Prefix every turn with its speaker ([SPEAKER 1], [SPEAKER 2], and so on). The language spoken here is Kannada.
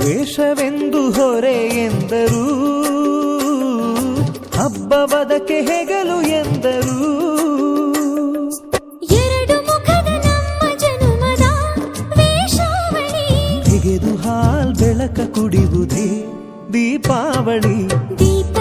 [SPEAKER 1] ದ್ವೇಷವೆಂದು ಹೊರೆ ಎಂದರು. ಹಬ್ಬವದಕ್ಕೆ ಹೆಗಲು ಎಂದರು.
[SPEAKER 2] ಎರಡು ಮುಖದ ನಮ್ಮ ಜನುಮದ ವೇಷಾವಳಿ.
[SPEAKER 1] ತೆಗೆದು ಹಾಲ್ ಬೆಳಕ ಕುಡಿಯುವುದೇ ದೀಪಾವಳಿ.
[SPEAKER 2] ದೀಪ